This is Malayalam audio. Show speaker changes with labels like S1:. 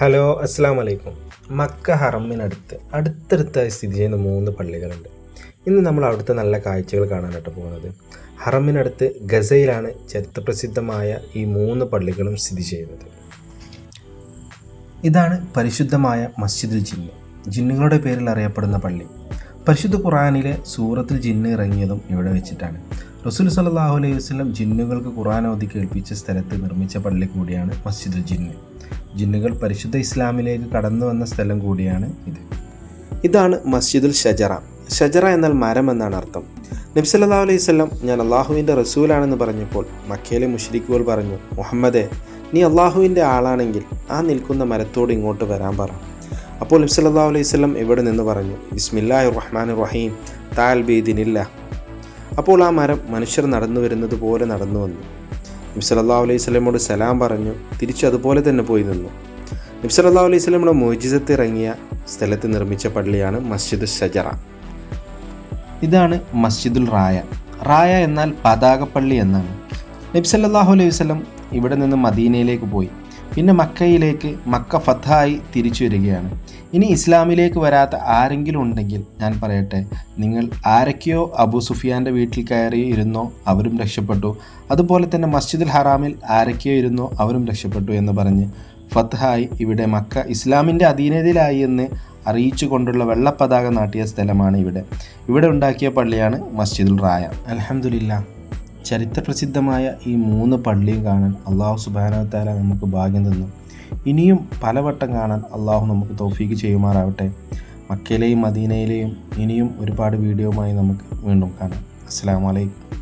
S1: ഹലോ അസ്സാം വലൈക്കും മക്ക ഹറമ്മിനടുത്ത് അടുത്തടുത്തായി സ്ഥിതി ചെയ്യുന്ന മൂന്ന് പള്ളികളുണ്ട്. ഇന്ന് നമ്മൾ അവിടുത്തെ നല്ല കാഴ്ചകൾ കാണാനായിട്ട് പോകുന്നത് ഹറമ്മിനടുത്ത് ഗസയിലാണ് ചരിത്രപ്രസിദ്ധമായ ഈ മൂന്ന് പള്ളികളും സ്ഥിതി ചെയ്യുന്നത്. ഇതാണ് പരിശുദ്ധമായ മസ്ജിദുൽ ജിന്ന്. ജിന്നുകളുടെ പേരിൽ അറിയപ്പെടുന്ന പള്ളി. പരിശുദ്ധ ഖുറാനിലെ സൂറത്തിൽ ജിന്ന് ഇറങ്ങിയതും ഇവിടെ വെച്ചിട്ടാണ്. റസൂൽ സല്ലാഹു അലൈഹി വസ്ലം ജിന്നുകൾക്ക് ഖുറാൻ ഓതി കേൾപ്പിച്ച സ്ഥലത്ത് നിർമ്മിച്ച പള്ളി കൂടിയാണ് മസ്ജിദുൽ ജിന്ന്. ജിന്നുകൾ പരിശുദ്ധ ഇസ്ലാമിലേക്ക് കടന്നു വന്ന സ്ഥലം കൂടിയാണ് ഇത്. ഇതാണ് മസ്ജിദുൽ ഷജറ. ഷജറ എന്നാൽ മരം എന്നാണ് അർത്ഥം. നബി സല്ലല്ലാഹു അലൈഹി വസല്ലം ഞാൻ അള്ളാഹുവിന്റെ റസൂലാണെന്ന് പറഞ്ഞപ്പോൾ മക്കയിലെ മുഷരിക്കുകൾ പറഞ്ഞു മുഹമ്മദെ നീ അള്ളാഹുവിന്റെ ആളാണെങ്കിൽ ആ നിൽക്കുന്ന മരത്തോട് ഇങ്ങോട്ട് വരാൻ പറ. അപ്പോൾ നബി സല്ലല്ലാഹു അലൈഹി വസല്ലം ഇവിടെ നിന്ന് പറഞ്ഞു ബിസ്മില്ലാഹി റഹ്മാൻ റഹീം താൽ ബീദിനില്ല അപ്പോൾ ആ മരം മനുഷ്യർ നടന്നു വരുന്നത് പോലെ നടന്നു വന്നു നബി സല്ലല്ലാഹു അലൈഹി സ്വലമോട് സലാം പറഞ്ഞു തിരിച്ചു അതുപോലെ തന്നെ പോയി നിന്നു. നബ്സലല്ലാ അലൈഹി സ്വലമുടെ മോജിസത്ത് ഇറങ്ങിയ സ്ഥലത്ത് നിർമ്മിച്ച പള്ളിയാണ് മസ്ജിദ് ഷജറ ഇതാണ് മസ്ജിദുൽ റായ. റായ എന്നാൽ പതാകപ്പള്ളി എന്നാണ്. നബ്സല്ലാഹു അലൈഹി വസല്ലം ഇവിടെ നിന്ന് മദീനയിലേക്ക് പോയി. പിന്നെ മക്കയിലേക്ക് മക്ക ഫത്തായി തിരിച്ചു വരികയാണ്. ഇനി ഇസ്ലാമിലേക്ക് വരാത്ത ആരെങ്കിലും ഉണ്ടെങ്കിൽ ഞാൻ പറയട്ടെ നിങ്ങൾ ആരൊക്കെയോ അബു സുഫിയാന്റെ വീട്ടിൽ കയറി ഇരുന്നോ അവരും രക്ഷപ്പെട്ടു. അതുപോലെ തന്നെ മസ്ജിദുൽ ഹറാമിൽ ആരൊക്കെയോ ഇരുന്നോ അവരും രക്ഷപ്പെട്ടു എന്ന് പറഞ്ഞ് ഫത്തായി ഇവിടെ മക്ക ഇസ്ലാമിന്റെ അധീനതയിലായി എന്ന് അറിയിച്ചു കൊണ്ടുള്ള വെള്ളപ്പതാക നാട്ടിയ സ്ഥലമാണ് ഇവിടെ. ഇവിടെ ഉണ്ടാക്കിയ പള്ളിയാണ് മസ്ജിദുൽ റായ. അലഹമുല്ല ചരിത്രപ്രസിദ്ധമായ ഈ മൂന്ന് പള്ളിയും കാണാൻ അള്ളാഹു സുബാനത്താല നമുക്ക് ഭാഗ്യം തന്നു. ഇനിയും പലവട്ടം കാണാൻ അള്ളാഹു നമുക്ക് തോഫീക്ക് ചെയ്യുമാറാവട്ടെ. മക്കയിലെയും മദീനയിലെയും ഇനിയും ഒരുപാട് വീഡിയോയുമായി നമുക്ക് വീണ്ടും കാണാം. അസ്സാം വലൈക്കും